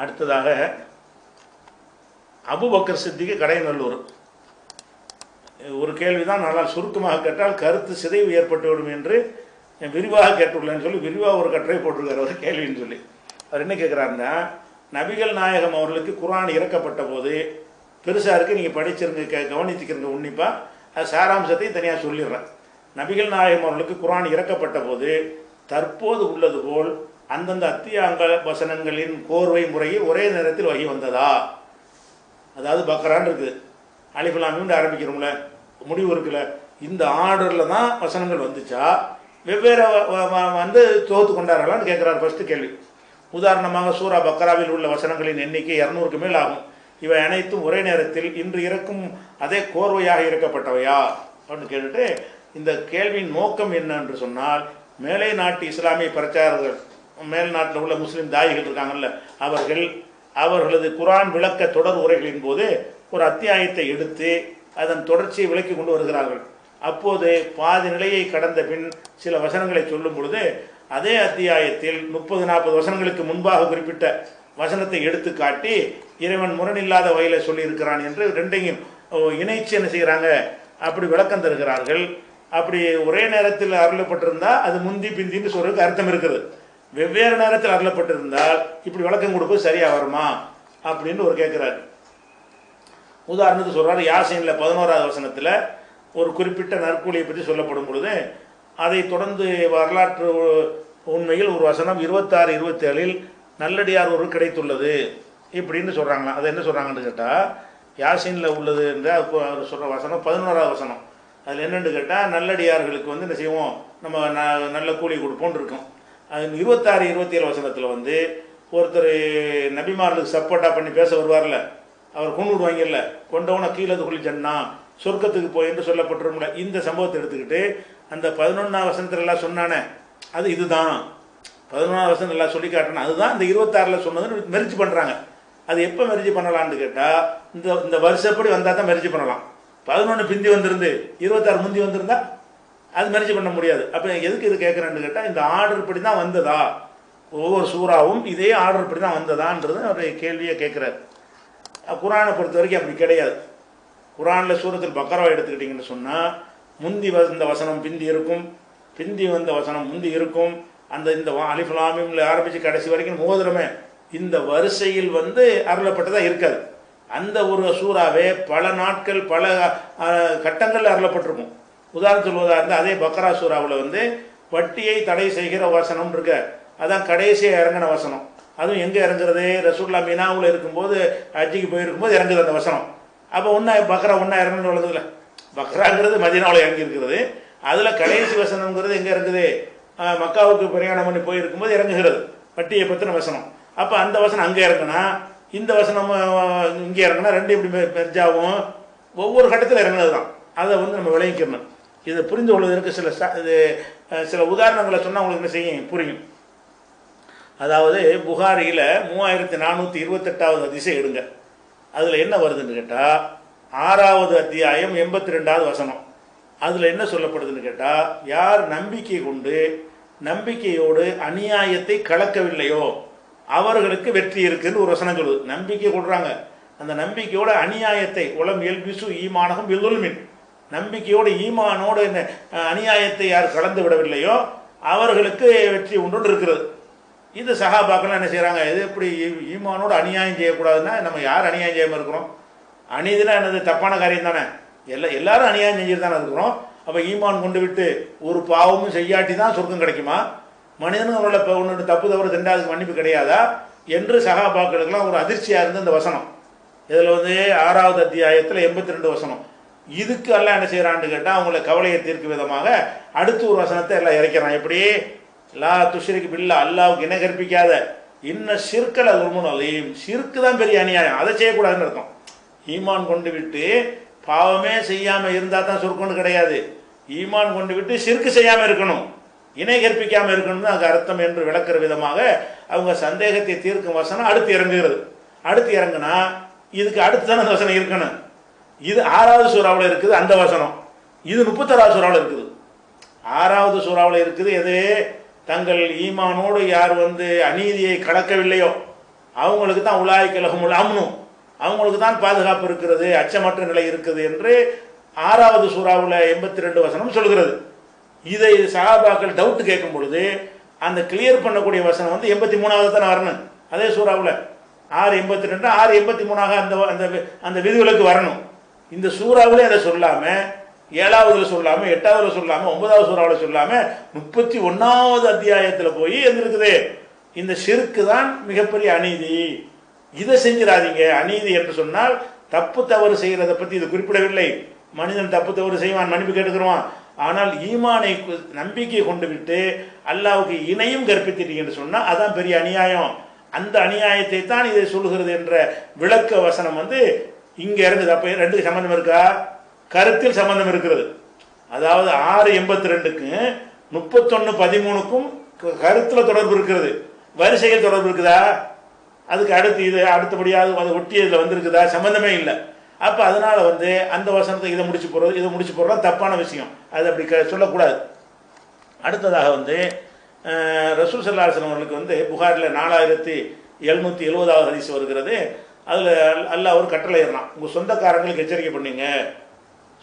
அடுத்ததாக அபுபக்கர் சித்திக்கு கடைநல்லூர் ஒரு கேள்விதான் நல்லா சுருக்கமாக கேட்டால் கருத்து சிதைவு ஏற்பட்டுவிடும் என்று விரிவாக கேட்டுள்ளேன்னு சொல்லி விரிவாக ஒரு கட்டுரை போட்டிருக்கார் ஒரு கேள்வின்னு சொல்லி. அவர் என்ன கேட்குறாருன்னா நபிகள் நாயகம் அவர்களுக்கு குரான் இறக்கப்பட்ட போது பெருசாக இருக்குது நீங்கள் படிச்சிருங்க க கவனிச்சுக்கிறங்க உன்னிப்பாக அது சாராம்சத்தையும் தனியாக சொல்லிடுறேன். நபிகள் நாயகம் அவர்களுக்கு குரான் இறக்கப்பட்ட போது தற்போது உள்ளது போல் அந்தந்த அத்தியாங்க வசனங்களின் கோர்வை முறையில் ஒரே நேரத்தில் வகி வந்ததா? அதாவது பக்கரான் இருக்குது. அலிஃபுல்லாமின்னு ஆரம்பிக்கிறோம்ல. முடிவு இருக்குல்ல. இந்த ஆர்டரில் தான் வசனங்கள் வந்துச்சா? வெவ்வேறு வந்து தோத்து கொண்டார்களான்னு கேட்குறாரு ஃபஸ்ட்டு கேள்வி. உதாரணமாக சூரா பக்ராவில் உள்ள வசனங்களின் எண்ணிக்கை இரநூறுக்கு மேல் ஆகும். இவை அனைத்தும் ஒரே நேரத்தில் இன்று இறக்கும் அதே கோர்வையாக இருக்கப்பட்டவையா? அப்படின்னு கேட்டுட்டு இந்த கேள்வியின் நோக்கம் என்ன என்று சொன்னால் மேலை நாட்டு இஸ்லாமிய பிரச்சாரர்கள் மேல் நாட்டில் உள்ள முஸ்லீம் தாயிகள் இருக்காங்கல்ல அவர்கள் அவர்களது குரான் விளக்க தொடர் உரைகளின் போது ஒரு அத்தியாயத்தை எடுத்து அதன் தொடர்ச்சியை விளக்கி கொண்டு வருகிறார்கள். அப்போது பாதி நிலையை கடந்த பின் சில வசனங்களை சொல்லும் பொழுது அதே அத்தியாயத்தில் முப்பது நாற்பது வசனங்களுக்கு முன்பாக குறிப்பிட்ட வசனத்தை எடுத்து காட்டி இறைவன் முரணில்லாத வகையில் சொல்லியிருக்கிறான் என்று ரெண்டையும் இணைச்சு என்ன செய்கிறாங்க? அப்படி விளக்கம் தருகிறார்கள். அப்படி ஒரே நேரத்தில் அருளப்பட்டிருந்தால் அது முந்தி பிந்தின்னு சொல்றதுக்கு அர்த்தம் இருக்குது. வெவ்வேறு நேரத்தில் அருளப்பட்டிருந்தால் இப்படி விளக்கம் கொடுப்பது சரியாக வருமா? அப்படின்னு ஒரு கேட்குறாரு உதாரணத்துக்கு சொல்கிறாரு யாசினில் பதினோராவது வசனத்தில் ஒரு குறிப்பிட்ட நற்கூலியை பற்றி சொல்லப்படும் பொழுது அதை தொடர்ந்து வரலாற்று உண்மையில் ஒரு வசனம் இருபத்தாறு இருபத்தேழில் நல்லடியார் ஒரு கிடைத்துள்ளது இப்படின்னு சொல்கிறாங்க அதை என்ன சொல்கிறாங்கன்னு கேட்டால் யாசினில் உள்ளது என்று அப்போ சொல்கிற வசனம் பதினோராவது வசனம். அதில் என்னென்னு கேட்டால் நல்லடியார்களுக்கு வந்து என்ன செய்வோம்? நம்ம ந- நல்ல கூலி கொடுப்போன்னு இருக்கும். அது இருபத்தாறு இருபத்தி ஏழு வசனத்தில் வந்து ஒருத்தர் நபிமார்களுக்கு சப்போர்ட்டாக பண்ணி பேச வருவார்ல அவர் கொண்டு விடுவாங்கல்ல கொண்டவனை கீழே குழி ஜன்னா சொர்க்கத்துக்கு போய் என்று சொல்லப்பட்டிருக்கும்ல இந்த சம்பவத்தை எடுத்துக்கிட்டு அந்த பதினொன்றாம் வசனத்தில் எல்லாம் சொன்னானே அது இதுதான். பதினொன்றாம் வசனம் எல்லாம் சொல்லி காட்டணும் அதுதான் இந்த இருபத்தாறில் சொன்னதுன்னு மெரிச்சு பண்ணுறாங்க அது எப்போ மெரிச்சு பண்ணலான்னு கேட்டால் இந்த இந்த வருஷப்படி வந்தால் தான் மெரிச்சு பண்ணலாம். பதினொன்று பிந்தி வந்திருந்து இருபத்தாறு முந்தி வந்திருந்தா அது மெரிச்சு பண்ண முடியாது. அப்போ எதுக்கு இது கேட்குறேன்னு கேட்டால் இந்த ஆர்டர் படி தான் வந்ததா? ஒவ்வொரு சூறாவும் இதே ஆர்டர் படி தான் வந்ததான்றது அவருடைய கேள்வியை கேட்குறாரு குரானை பொறுத்த வரைக்கும் அப்படி கிடையாது. குரானில் சூரத்தில் பக்கரவா எடுத்துக்கிட்டிங்கன்னு சொன்னால் முந்தி வந்த வசனம் பிந்தி இருக்கும். பிந்தி வந்த வசனம் முந்தி இருக்கும். அந்த இந்த அலிஃபுலாமியில் ஆரம்பித்து கடைசி வரைக்கும் மோதிரமே இந்த வரிசையில் வந்து அருளப்பட்டதாக இருக்காது. அந்த ஒரு சூறாவே பல நாட்கள் பல கட்டங்களில் அருளப்பட்டிருக்கும். உதாரணம் சொல்வதாக இருந்தால் அதே பக்ரா சூறாவில் வந்து வட்டியை தடை செய்கிற வசனம் இருக்க. அதான் கடைசியாக இறங்கின வசனம். அதுவும் எங்கே இறங்குறது? ரசூல்லா மீனாவில் இருக்கும்போது அஜிக்கு போயிருக்கும்போது இறங்குது அந்த வசனம். அப்போ ஒன்றா பக்ரா ஒன்றா இறங்குன்னு உள்ளதுல பக்ராங்கிறது மதினாவில் இறங்கி இருக்கிறது அதில் கடைசி வசனங்கிறது எங்கே இருக்குது மக்காவுக்கு பிரயாணம் பண்ணி போயிருக்கும்போது இறங்குகிறது. வட்டியை பற்றின வசனம். அப்போ அந்த வசனம் அங்கே இறங்குனா இந்த வசனம் இங்கே இறங்குனா ரெண்டு இப்படி மெ- மெர்ஜாவும் ஒவ்வொரு கட்டத்தில் இறங்குனது தான் அதை வந்து நம்ம விளைவிக்கணும் இதை புரிந்து கொள்வதற்கு சில இது சில உதாரணங்களை சொன்னால் உங்களுக்கு என்ன செய்யும்? புரியும். அதாவது புகாரியில் மூவாயிரத்தி நானூற்றி இருபத்தெட்டாவது அதிசயம் எடுங்க. அதில் என்ன வருதுன்னு கேட்டால் ஆறாவது அத்தியாயம் எண்பத்தி ரெண்டாவது வசனம். அதில் என்ன சொல்லப்படுதுன்னு கேட்டால் யார் நம்பிக்கை கொண்டு நம்பிக்கையோடு அநியாயத்தை கலக்கவில்லையோ அவர்களுக்கு வெற்றி இருக்குன்னு ஒரு வசனம் சொல்லுது. நம்பிக்கை கொடுறாங்க அந்த நம்பிக்கையோட அநியாயத்தை உளம் எல்பிசு ஈமானகம் வில்லுல்மின் நம்பிக்கையோடு ஈமானோடு என்ன, அநியாயத்தை யார் கலந்து விடவில்லையோ அவர்களுக்கு வெற்றி உண்டு இருக்கிறது இது சகாபாக்கெல்லாம் என்ன செய்கிறாங்க இது எப்படி ஈமானோடு அநியாயம் செய்யக்கூடாதுன்னா நம்ம யார் அநியாயம் செய்யாமல் இருக்கிறோம்? அநீதினா என்னது? தப்பான காரியம் தானே. எல்லா எல்லாரும் அநியாயம் செஞ்சுட்டு தானே இருக்கிறோம். அப்போ ஈமான் கொண்டு விட்டு ஒரு பாவமும் செய்யாட்டி தான் சொர்க்கம் கிடைக்குமா? மனிதனும் அவரோட இப்போ ஒன்று தப்பு தவறு ரெண்டாவது மன்னிப்பு கிடையாதா? என்று சகாபாக்களுக்கெல்லாம் ஒரு அதிர்ச்சியாக இருந்து இந்த வசனம். இதில் வந்து ஆறாவது அத்தியாயத்தில் எண்பத்தி ரெண்டு வசனம். இதுக்கு எல்லாம் என்ன செய்கிறான்னு கேட்டால் அவங்கள கவலையை தீர்க்கும் விதமாக அடுத்து ஒரு வசனத்தை எல்லாம் இறைக்கிறான். எப்படி? லா துஷிரிக்கு பில்லா அல்லாவுக்கு இணை கற்பிக்காத? இன்ன சிற்கல உருமுன் அலையும் சிற்கு தான் பெரிய அநியாயம். அதை செய்யக்கூடாதுன்னு அர்த்தம். ஈமான் கொண்டு விட்டு பாவமே செய்யாமல் இருந்தால் தான் சுருக்கம்னு கிடையாது. ஈமான் கொண்டு விட்டு சிற்கு செய்யாமல் இருக்கணும். இணை கற்பிக்காமல் இருக்கணும் தான் அதுக்கு அர்த்தம் என்று விளக்குற விதமாக அவங்க சந்தேகத்தை தீர்க்கும் வசனம் அடுத்து இறங்குகிறது. அடுத்து இறங்குனா இதுக்கு அடுத்து தானே அந்த வசனம் இருக்கணும். இது ஆறாவது சூறாவில் இருக்குது அந்த வசனம். இது முப்பத்தாறாவது சூறாவில் இருக்குது. ஆறாவது சூறாவில் இருக்குது எது? தங்கள் ஈமானோடு யார் வந்து அநீதியை கலக்கவில்லையோ அவங்களுக்கு தான் உலாய் கலகமுல் அம்னும் அவங்களுக்கு தான் பாதுகாப்பு இருக்கிறது அச்சமற்ற நிலை இருக்குது என்று ஆறாவது சூறாவில் எண்பத்தி ரெண்டு வசனம் சொல்கிறது. இதை சகாபாக்கள் டவுட் கேட்கும் பொழுது அந்த கிளியர் பண்ணக்கூடிய வசனம் வந்து எண்பத்தி மூணாவது தானே வரணும்? அதே சூறாவில். ஆறு எண்பத்தி ரெண்டு ஆறு எண்பத்தி மூணாக அந்த அந்த அந்த விதிவிலக்கு வரணும். இந்த சூறாவிலே அதை சொல்லாம ஏழாவதுல சொல்லாம எட்டாவதுல சொல்லாம ஒன்பதாவது சூறாவில் சொல்லாம முப்பத்தி ஒன்னாவது அத்தியாயத்தில் போய் இருக்குது இந்த சிறுக்கு தான் மிகப்பெரிய அநீதி. இதை செஞ்சிடாதீங்க. அநீதி என்று சொன்னால் தப்பு தவறு செய்கிறத பற்றி இது குறிப்பிடவில்லை. மனிதன் தப்பு தவறு செய்வான் மன்னிப்பு கேட்டுக்கிறோம் ஆனால் ஈமானை கு- நம்பிக்கை கொண்டு விட்டு அல்லாவுக்கு இணையும் கற்பித்திட்டீங்க என்று சொன்னால் அதான் பெரிய அநியாயம். அந்த அநியாயத்தை தான் இதை சொல்லுகிறது என்ற விளக்க வசனம் வந்து இங்க இருக்குது அப்ப ரெண்டுக்கு சம்பந்தம் இருக்கா? கருத்தில் சம்பந்தம் இருக்கிறது. அதாவது ஆறு எண்பத்தி ரெண்டுக்கு முப்பத்தொன்னு பதிமூணுக்கும் க- தொடர்பு இருக்கிறது. வரிசையில் தொடர்பு இருக்குதா? அதுக்கு அடுத்து இது அடுத்தபடியாக அது ஒட்டி இதில் வந்திருக்குதா? சம்மந்தமே இல்லை. அப்போ அதனால் வந்து அந்த வசனத்தை இதை முடிச்சு போடுறது இதை முடிச்சு போடுறது தப்பான விஷயம். அது அப்படி க- சொல்லக்கூடாது. அடுத்ததாக வந்து ரசூல் சல்லா அவர்களுக்கு வந்து புகாரில் நாலாயிரத்தி எழுநூற்றி எழுபதாவது ஹரிசு வருகிறது. அதில் அல்ல அவர் கட்டளை உங்கள் சொந்தக்காரங்களுக்கு எச்சரிக்கை பண்ணுங்க.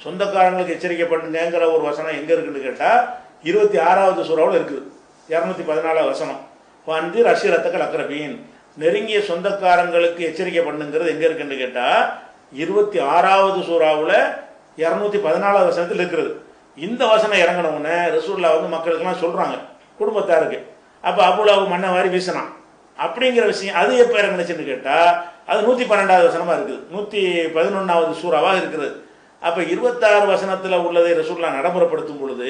சொந்தக்காரங்களுக்கு எச்சரிக்கை பண்ணுங்கிற ஒரு வசனம் எங்கே இருக்குன்னு கேட்டால் இருபத்தி ஆறாவது சூறாவில் இருக்குது. இரநூத்தி பதினாலாவது வசனம். வந்து ரஷ்யரத்தக்கள் அக்கரபீன் நெருங்கிய சொந்தக்காரங்களுக்கு எச்சரிக்கை பண்ணுங்கிறது எங்கே இருக்குன்னு கேட்டால் இருபத்தி ஆறாவது சூறாவில் இரநூத்தி பதினாலாவது வசனத்தில் இருக்கிறது இந்த வசனம் இறங்கின ரசூல்லா வந்து மக்களுக்கெல்லாம் சொல்கிறாங்க குடும்பத்தாருக்கு அப்போ அபுலாவு மண்ணை வாரி வீசினான். அப்படிங்கிற விஷயம் அது எப்போ இறங்குனுச்சுன்னு கேட்டால் அது நூற்றி பன்னெண்டாவது வசனமாக இருக்குது. நூற்றி பதினொன்றாவது சூறாவாக இருக்குது. அப்போ இருபத்தாறு வசனத்தில் உள்ளதை ரசூல்லா நடைமுறைப்படுத்தும் பொழுது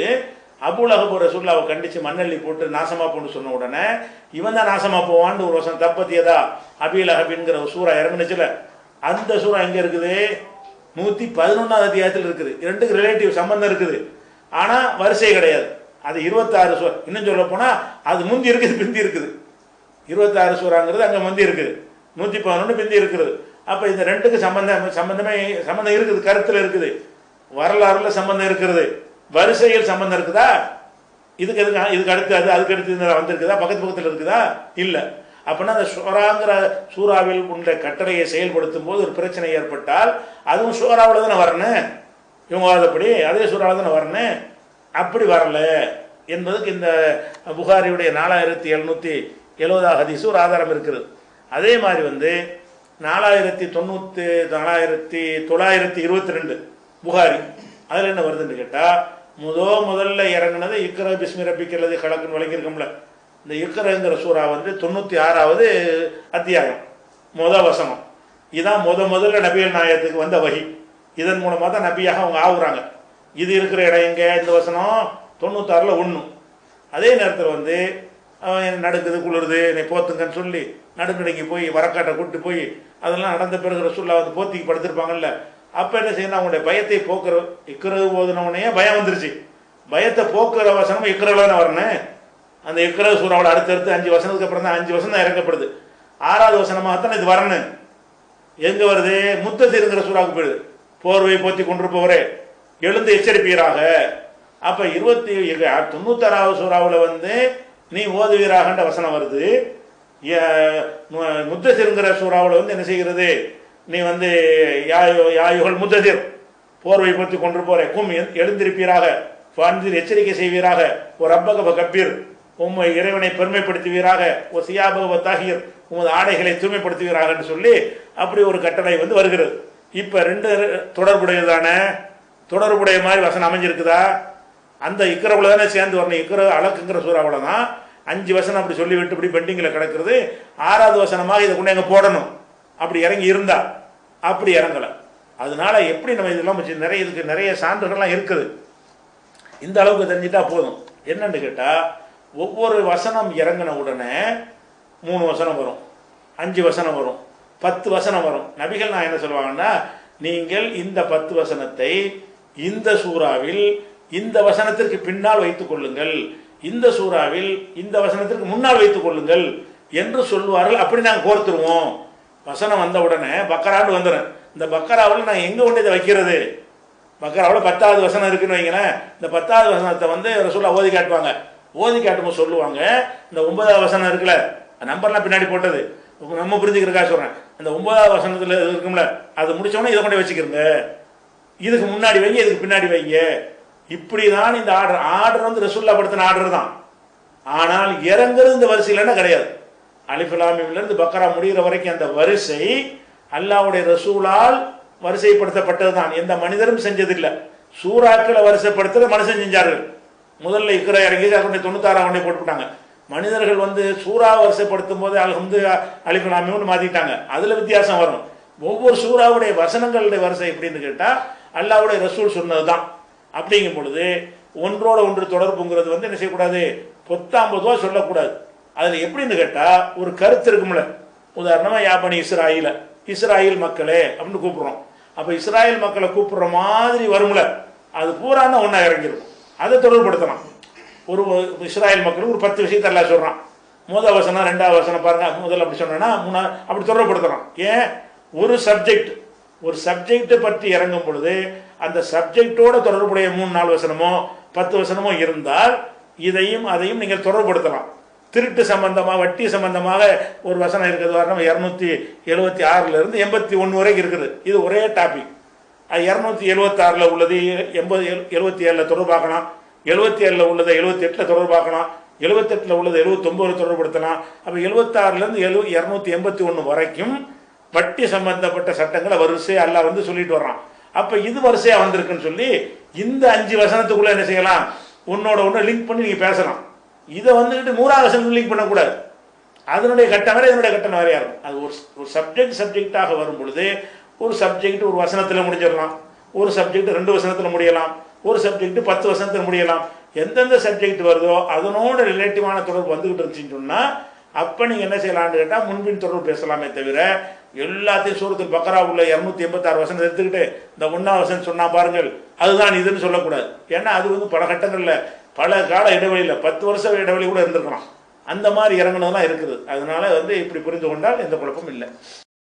அபுலகபு ரசூல்லாவை கண்டித்து மண்ணள்ளி போட்டு நாசமா போன்னு சொன்ன உடனே இவன் தான் நாசமா போவான்னு ஒரு வசனம் தப்பத்தியதா? அபீல் அஹபின்கிற ஒரு சூறா இறங்குனுச்சுல. அந்த சூறா எங்கே இருக்குது? நூற்றி பதினொன்றாவது அத்தியாயத்தில் இருக்குது. ரெண்டுக்கு ரிலேட்டிவ் சம்பந்தம் இருக்குது. ஆனால் வரிசை கிடையாது. அது இருபத்தாறு சூ இன்னும் சொல்ல போனால் அது முந்தி இருக்குது பிந்தி இருக்குது. இருபத்தாறு சூறாங்கிறது அங்கே முந்தி இருக்குது. நூற்றி பதினொன்று பிந்தி இருக்குது. அப்போ இந்த ரெண்டுக்கு சம்பந்தம் சம்பந்தமே சம்பந்தம் இருக்குது கருத்தில் இருக்குது. வரலாறுல சம்பந்தம் இருக்கிறது வரிசையில் சம்பந்தம் இருக்குதா? இதுக்கு எதுக்கு இதுக்கு அடுத்து அது அதுக்கு அடுத்து வந்திருக்குதா? பக்கத்து பக்கத்தில் இருக்குதா? இல்லை. அப்படின்னா அந்த ஷோராங்கிற சூறாவில் உள்ள கட்டளையை செயல்படுத்தும் போது ஒரு பிரச்சனை ஏற்பட்டால் அதுவும் ஷோராவில் தானே வரணும் இவங்க வாதப்படி அதே சூறாவில் தானே வரணும் அப்படி வரல. என்பதுக்கு இந்த புகாரியுடைய நாலாயிரத்தி எழுநூற்றி எழுபதாக ஹதீஸ் ஒரு ஆதாரம் இருக்கிறது. அதே மாதிரி வந்து நாலாயிரத்தி தொண்ணூற்றி நாலாயிரத்தி தொள்ளாயிரத்தி இருபத்தி ரெண்டு புகாரி. அதில் என்ன வருதுன்னு கேட்டால் முதோ முதல்ல இறங்குனது இக்கர பிஸ்மி ரப்பிக்கிறது கலக்குன்னு வழங்கியிருக்கோம்ல இந்த இக்கரங்கிற சூறா வந்து தொண்ணூற்றி ஆறாவது அத்தியாயம் முத வசனம். இதான் முத முதல்ல நபிகள் நாயகத்துக்கு வந்த வகி. இதன் மூலமாக தான் நபியாக அவங்க ஆகுறாங்க இது இருக்கிற இடம் எங்கே? இந்த வசனம் தொண்ணூத்தாறில் ஒன்று அதே நேரத்தில் வந்து அவன் என்ன குளிருது என்னை போத்துங்கன்னு சொல்லி நடுநடுங்கி போய் வரக்காட்டை கூட்டு போய் அதெல்லாம் நடந்த பிறகு ரசூல்லா வந்து போத்திக்கு படுத்திருப்பாங்கல்ல அப்போ என்ன செய்யணும்? அவங்களுடைய பயத்தை போக்குற இக்கிறது போதுனவனையே பயம் வந்துருச்சு. பயத்தை போக்குற வசனம் இக்கிறவில் வரணும். அந்த இக்கிற சூறாவோட அடுத்தடுத்து அஞ்சு வசனத்துக்கு அப்புறம் தான் அஞ்சு வசனம் தான் இறக்கப்படுது. ஆறாவது வசனமாக தானே இது வரணும். எங்கே வருது? முத்தசிருங்கிற சூறாவுக்கு போயிடுது. போர்வை போத்தி கொண்டிருப்பவரே எழுந்து எச்சரிப்பீராக. அப்போ இருபத்தி தொண்ணூத்தாறாவது சூறாவில் வந்து நீ ஓதுவீராகன்ற வசனம் வருது. முத்தசிருங்கிற சூறாவில் வந்து என்ன செய்கிறது? நீ வந்து யாயோ யாயுகள் முத்தசிர் போர்வை பற்றி கொண்டு போற. கும் எழுந்திருப்பீராக. எச்சரிக்கை செய்வீராக. ஒரு அப்பகப கப்பீர் உம்மை இறைவனை பெருமைப்படுத்துவீராக. ஒரு சியாபகப தாகியர் உமது ஆடைகளை தூய்மைப்படுத்துவீராக என்று சொல்லி அப்படி ஒரு கட்டளை வந்து வருகிறது. இப்போ ரெண்டு தொடர்புடையதான தொடர்புடைய மாதிரி வசனம் அமைஞ்சிருக்குதா? அந்த இக்கரவுல தானே சேர்ந்து வரணும். இக்கர அழக்குங்கிற சூறாவில் தான் அஞ்சு வசனம் அப்படி சொல்லிவிட்டு இப்படி பெண்டிங்கில் கிடக்கிறது. ஆறாவது வசனமாக இதை கொண்டு எங்கே போடணும். அப்படி இறங்கி இருந்தா. அப்படி இறங்கலை. அதனால எப்படி நம்ம இதெல்லாம் வச்சு நிறைய இதுக்கு நிறைய சான்றுகள்லாம் இருக்குது. இந்த அளவுக்கு தெரிஞ்சிட்டா போதும். என்னன்னு கேட்டால் ஒவ்வொரு வசனம் இறங்கின உடனே மூணு வசனம் வரும். அஞ்சு வசனம் வரும். பத்து வசனம் வரும். நபிகள் நான் என்ன சொல்லுவாங்கன்னா நீங்கள் இந்த பத்து வசனத்தை இந்த சூறாவில் இந்த வசனத்திற்கு பின்னால் வைத்துக் கொள்ளுங்கள். இந்த சூறாவில் இந்த வசனத்திற்கு முன்னால் வைத்துக் கொள்ளுங்கள் என்று சொல்வார்கள் அப்படி நாங்கள் கோர்த்துருவோம். வசனம் வந்த உடனே பக்கராண்டு வந்துடும் இந்த பக்கராவில் நான் எங்கே கொண்டு இதை வைக்கிறது? பக்கராவில் பத்தாவது வசனம் இருக்குன்னு வைங்களேன். இந்த பத்தாவது வசனத்தை வந்து ரசூலா ஓதி காட்டுவாங்க. ஓதி காட்டும்போது சொல்லுவாங்க இந்த ஒன்பதாவது வசனம் இருக்குல்ல நம்பர்லாம் பின்னாடி போட்டது. நம்ம புரிஞ்சுக்கிறக்கா சொல்கிறேன் அந்த ஒன்பதாவது வசனத்தில் இருக்கும்ல அது முடிச்சோடனே இதை கொண்டு வச்சுக்கிறங்க இதுக்கு முன்னாடி வைங்க இதுக்கு பின்னாடி வைங்க. இப்படி தான் இந்த ஆர்டர். ஆர்டர் வந்து ரசுல்லா படுத்தின ஆர்டர் தான். ஆனால் இறங்குறது இந்த வரிசையிலன்னா கிடையாது. அலிஃபுலாமிலிருந்து பக்கரா முடிகிற வரைக்கும் அந்த வரிசை அல்லாவுடைய ரசூலால் வரிசைப்படுத்தப்பட்டது தான். எந்த மனிதரும் செஞ்சதில்லை. சூறாக்களை வரிசைப்படுத்துகிற மனுஷன் செஞ்சார்கள். முதல்ல இருக்கிற இறங்கி கொண்டு தொண்ணூத்தாறாம் கொண்டே போட்டுவிட்டாங்க. மனிதர்கள் வந்து சூறா வரிசைப்படுத்தும் போது அல்ஹம்து அலிஃபுலாமின்னு மாற்றிட்டாங்க அதில் வித்தியாசம் வரும். ஒவ்வொரு சூறாவுடைய வசனங்களுடைய வரிசை எப்படின்னு கேட்டால் அல்லாவுடைய ரசூல் சொன்னது தான் அப்படிங்கும் பொழுது ஒன்றோட ஒன்று தொடர்புங்கிறது வந்து என்ன செய்யக்கூடாது? பொத்தாம்பதுவா சொல்லக்கூடாது. அதில் எப்படின்னு கேட்டால் ஒரு கருத்து இருக்கும்ல. உதாரணமாக யாபனி இஸ்ராயில. இஸ்ராயில் மக்களே அப்படின்னு கூப்பிட்றோம். அப்போ இஸ்ராயல் மக்களை கூப்பிடுற மாதிரி வரும்ல. அது பூரான ஒன்றா இறங்கிருக்கும் அதை தொடர்படுத்தலாம் ஒரு இஸ்ராயல் மக்களுக்கு ஒரு பத்து விஷயத்த எல்லாம் சொல்கிறான் முதல் வசனம் ரெண்டாவது வசனம் பாருங்க. முதல்ல அப்படி சொன்னா மூணா அப்படி தொடர்புபடுத்தலாம். ஏன்? ஒரு சப்ஜெக்ட் ஒரு சப்ஜெக்டை பற்றி இறங்கும் பொழுது அந்த சப்ஜெக்டோட தொடர்புடைய மூணு நாலு வசனமோ பத்து வசனமோ இருந்தால் இதையும் அதையும் நீங்கள் தொடர்புபடுத்தலாம். திருட்டு சம்பந்தமாக வட்டி சம்பந்தமாக ஒரு வசனம் இருக்கிறது வரணும் இரநூத்தி எழுபத்தி ஆறுலேருந்து எண்பத்தி ஒன்று வரைக்கும் இருக்குது. இது ஒரே டாபிக் அது இரநூத்தி எழுபத்தாறில் உள்ளது எண்பது எழுபத்தி ஏழில் தொடர்பாக்கலாம் எழுபத்தி ஏழில் உள்ளதை எழுபத்தி எட்டில் தொடர்பாக்கலாம் எழுபத்தெட்டில் உள்ளதை எழுபத்தொம்போது தொடர்படுத்தலாம் அப்போ எழுபத்தாறுலேருந்து எழு இரநூத்தி எண்பத்தி ஒன்று வரைக்கும் வட்டி சம்பந்தப்பட்ட சட்டங்களை வரிசை அல்லாஹ் வந்து சொல்லிட்டு வர்றான். அப்போ இது வரிசையாக வந்திருக்குன்னு சொல்லி இந்த அஞ்சு வசனத்துக்குள்ளே என்ன செய்யலாம்? உன்னோட ஒன்று லிங்க் பண்ணி நீங்கள் பேசலாம். இதை வந்துக்கிட்டு நூறாவது வசனம் லிங்க் பண்ணக்கூடாது. அதனுடைய கட்டம் வரை இதனுடைய கட்டம் வேறையா இருக்கும். அது ஒரு ஒரு சப்ஜெக்ட் சப்ஜெக்டாக வரும் பொழுது ஒரு சப்ஜெக்ட் ஒரு வசனத்தில் முடிஞ்சிடலாம். ஒரு சப்ஜெக்ட் ரெண்டு வசனத்தில் முடியலாம். ஒரு சப்ஜெக்ட் பத்து வசனத்தில் முடியலாம். எந்தெந்த சப்ஜெக்ட் வருதோ அதனோட ரிலேட்டிவான தொடர்பு வந்துகிட்டு இருந்துச்சுன்னு சொன்னால் அப்போ நீங்கள் என்ன செய்யலாம்னு கேட்டால் முன்பின் தொடர்பு பேசலாமே தவிர எல்லாத்தையும் சூரத்தில் பக்கரா உள்ள இரநூத்தி எண்பத்தாறு வசனம் எடுத்துக்கிட்டு இந்த ஒன்றா வசனம் சொன்னால் பாருங்கள். அதுதான் இதுன்னு சொல்லக்கூடாது. ஏன்னா அது வந்து பல கட்டங்களில் பல கால இடைவெளியில் பத்து வருஷம் இடைவெளி கூட இருந்திருக்கலாம். அந்த மாதிரி இறங்குனதெல்லாம் இருக்குது. அதனால வந்து இப்படி புரிந்து கொண்டால் எந்த குழப்பமும் இல்லை.